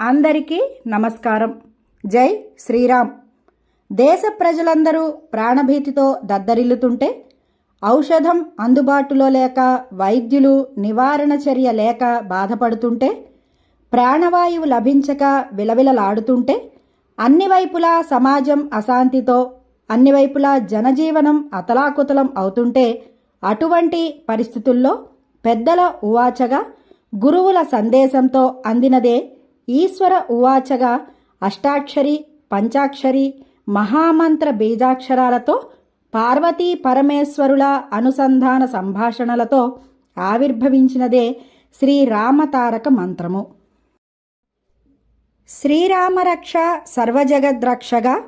అందరికీ నమస్కారం. జై శ్రీరామ్. దేశ ప్రజలందరూ ప్రాణభీతితో దద్దరిల్లుతుంటే ఔషధం అందుబాటులో లేక వైద్యులు నివారణ చర్య లేక బాధపడుతుంటే ప్రాణవాయువు లభించక విలవిలలాడుతుంటే అన్ని వైపులా సమాజం అశాంతితో అన్ని వైపులా జనజీవనం అతలాకుతలం అవుతుంటే అటువంటి పరిస్థితుల్లో పెద్దల ఉవాచగా గురువుల సందేశంతో అందినదే ఈశ్వర ఉవాచగా అష్టాక్షరి పంచాక్షరి మహామంత్ర బీజాక్షరాలతో పార్వతీ పరమేశ్వరుల అనుసంధాన సంభాషణలతో ఆవిర్భవించినదే శ్రీరామతారక మంత్రము. శ్రీరామరక్ష సర్వజగద్రక్షగా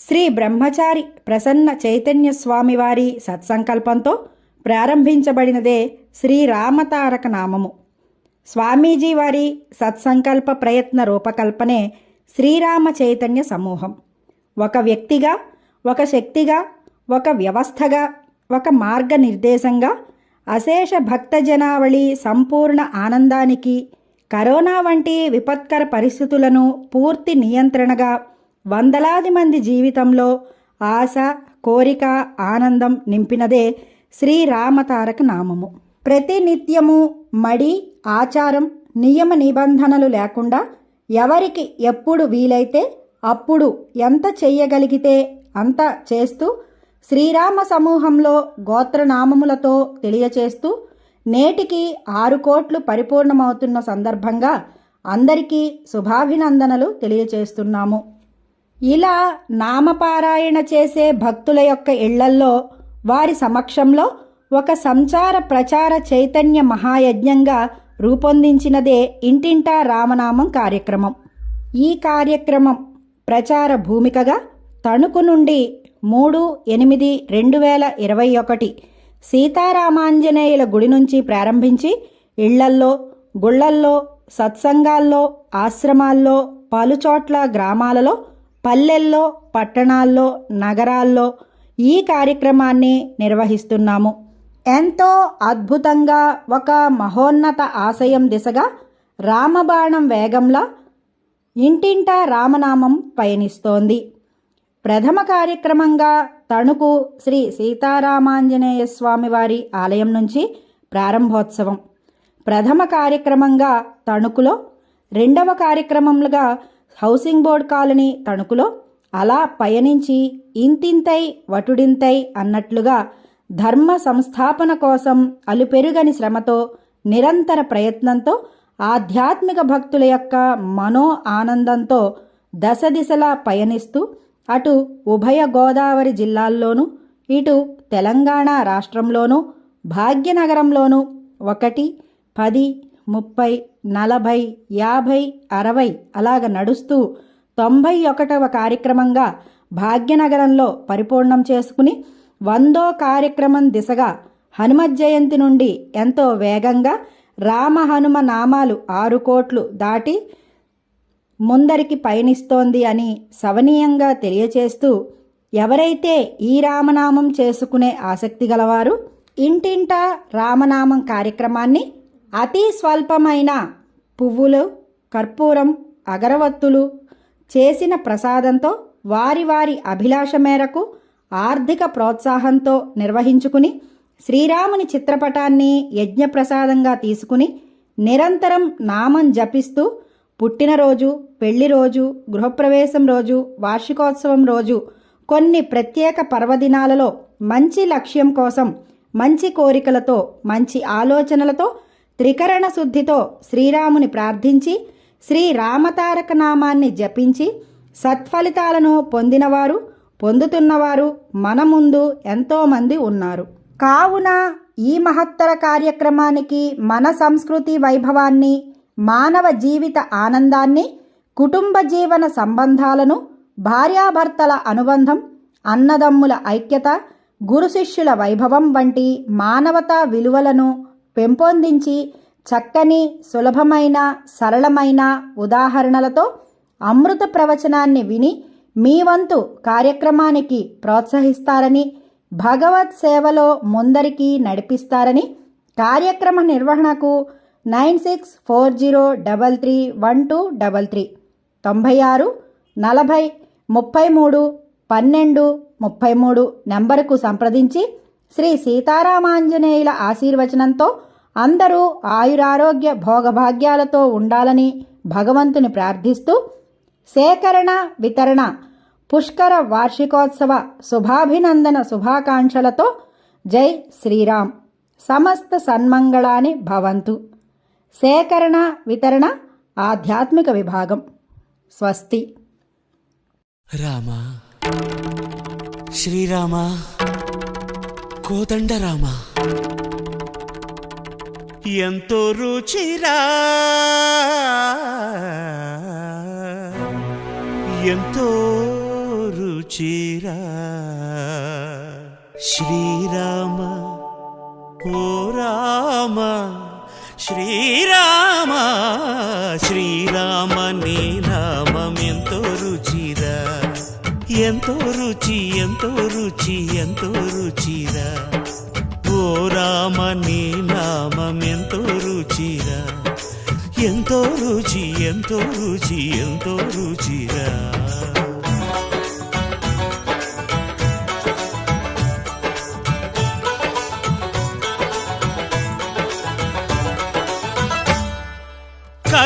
శ్రీ బ్రహ్మచారి ప్రసన్న చైతన్య స్వామివారి సత్సంకల్పంతో ప్రారంభించబడినదే శ్రీరామతారక నామము. స్వామీజీ వారి సత్సంకల్ప ప్రయత్న రూపకల్పనే శ్రీరామ చైతన్య సమూహం. ఒక వ్యక్తిగా ఒక శక్తిగా ఒక వ్యవస్థగా ఒక మార్గనిర్దేశంగా అశేష భక్తజనావళి సంపూర్ణ ఆనందానికి కరోనా వంటి విపత్కర పరిస్థితులను పూర్తి నియంత్రణగా వందలాది మంది జీవితంలో ఆశ కోరిక ఆనందం నింపినదే శ్రీరామతారక నామము. ప్రతి నిత్యము మడి ఆచారం నియమ నిబంధనలు లేకుండా ఎవరికి ఎప్పుడు వీలైతే అప్పుడు ఎంత చెయ్యగలిగితే అంత చేస్తూ శ్రీరామ సమూహంలో గోత్రనామములతో తెలియచేస్తూ నేటికి ఆరు కోట్లు పరిపూర్ణమవుతున్న సందర్భంగా అందరికీ శుభాభినందనలు తెలియచేస్తున్నాము. ఇలా నామపారాయణ చేసే భక్తుల యొక్క ఇళ్ళల్లో వారి సమక్షంలో ఒక సంచార ప్రచార చైతన్య మహాయజ్ఞంగా రూపొందించినదే ఇంటింటా రామనామం కార్యక్రమం. ఈ కార్యక్రమం ప్రచార భూమికగా తణుకు నుండి మూడు ఎనిమిది రెండు వేల ఇరవై ఒకటి సీతారామాంజనేయుల గుడి నుంచి ప్రారంభించి ఇళ్ళల్లో గుళ్ళల్లో సత్సంగాల్లో ఆశ్రమాల్లో పలుచోట్ల గ్రామాలలో పల్లెల్లో పట్టణాల్లో నగరాల్లో ఈ కార్యక్రమాన్ని నిర్వహిస్తున్నాము. ఎంతో అద్భుతంగా ఒక మహోన్నత ఆశయం దిశగా రామబాణం వేగంలో ఇంటింటా రామనామం పయనిస్తోంది. ప్రథమ కార్యక్రమంగా తణుకు శ్రీ సీతారామాంజనేయ స్వామివారి ఆలయం నుంచి ప్రారంభోత్సవం. ప్రథమ కార్యక్రమంగా తణుకులో రెండవ కార్యక్రమంగా హౌసింగ్ బోర్డ్ కాలనీ తణుకులో అలా పయనించి ఇంతింతై వటుడింతై అన్నట్లుగా ధర్మ సంస్థాపన కోసం అలుపెరుగని శ్రమతో నిరంతర ప్రయత్నంతో ఆధ్యాత్మిక భక్తుల యొక్క మనో ఆనందంతో దశ దిశలా పయనిస్తూ అటు ఉభయ గోదావరి జిల్లాల్లోనూ ఇటు తెలంగాణ రాష్ట్రంలోనూ భాగ్యనగరంలోనూ ఒకటి పది ముప్పై నలభై యాభై అరవై అలాగ నడుస్తూ తొంభై ఒకటవ కార్యక్రమంగా భాగ్యనగరంలో పరిపూర్ణం చేసుకుని వందో కార్యక్రమం దిశగా హనుమ జయంతి నుండి ఎంతో వేగంగా రామ హనుమ నామాలు ఆరు కోట్లు దాటి ముందరికి పయనిస్తోంది అని సవనీయంగా తెలియచేస్తూ ఎవరైతే ఈ రామనామం చేసుకునే ఆసక్తి గలవారు ఇంటింటా రామనామం కార్యక్రమాన్ని అతి స్వల్పమైన పువ్వులు కర్పూరం అగరవత్తులు చేసిన ప్రసాదంతో వారి వారి అభిలాష మేరకు ఆర్థిక ప్రోత్సాహంతో నిర్వహించుకుని శ్రీరాముని చిత్రపటాన్ని యజ్ఞప్రసాదంగా తీసుకుని నిరంతరం నామం జపిస్తూ పుట్టినరోజు పెళ్ళి రోజు గృహప్రవేశం రోజు వార్షికోత్సవం రోజు కొన్ని ప్రత్యేక పర్వదినాలలో మంచి లక్ష్యం కోసం మంచి కోరికలతో మంచి ఆలోచనలతో త్రికరణ శుద్ధితో శ్రీరాముని ప్రార్థించి శ్రీ రామతారక నామాన్ని జపించి సత్ఫలితాలను పొందినవారు పొందుతున్నవారు మన ముందు ఎంతోమంది ఉన్నారు. కావున ఈ మహత్తర కార్యక్రమానికి మన సంస్కృతి వైభవాన్ని మానవ జీవిత ఆనందాన్ని కుటుంబ జీవన సంబంధాలను భార్యాభర్తల అనుబంధం అన్నదమ్ముల ఐక్యత గురు శిష్యుల వైభవం వంటి మానవతా విలువలను పెంపొందించి చక్కని సులభమైన సరళమైన ఉదాహరణలతో అమృత ప్రవచనాన్ని విని మీ వంతు కార్యక్రమానికి ప్రోత్సహిస్తారని భగవత్ సేవలో ముందరికి నడిపిస్తారని కార్యక్రమ నిర్వహణకు nine six four zero double three one two double three తొంభై ఆరు నలభై ముప్పై మూడు పన్నెండు ముప్పై మూడు నెంబరుకు సంప్రదించి శ్రీ సీతారామాంజనేయుల ఆశీర్వచనంతో అందరూ ఆయురారోగ్య భోగభాగ్యాలతో ఉండాలని భగవంతుని ప్రార్థిస్తూ సేకరణ వితరణ పుష్కర వార్షికోత్సవ శుభాభినందన శుభాకాంక్షలతో జై శ్రీరామ్. సమస్త సన్మంగళాని భవంతు. సేకరణ వితరణ ఆధ్యాత్మిక విభాగం. స్వస్తి. రామ. శ్రీరామ. కోదండరామ ఎంతో రుచిరా ఎంతో రుచిరా. శ్రీరామ ఓ రామ శ్రీరామ శ్రీరామ నీ నామం ఎంతో రుచిరా. ఎంతో రుచి ఎంతో రుచి ఎంతో రుచిరా. ఓ రామ నీ నామం ఎంతో రుచిరా. ఎంతో రుచి ఎంతో రుచి ఎంతో రుచిరా.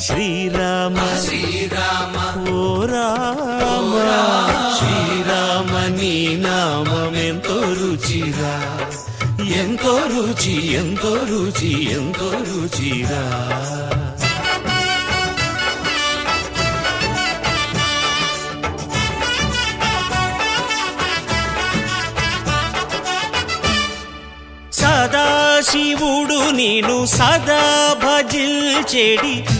శ్రీరామ. శ్రీరామ. ఓ రామ. శ్రీరామ నీ నామం ఎంతో రుచిరా. ఎంతో రుచి ఎంతో రుచి ఎంతో రుచిరా. సదాశివుడు నేను సదా భజిల్చెడి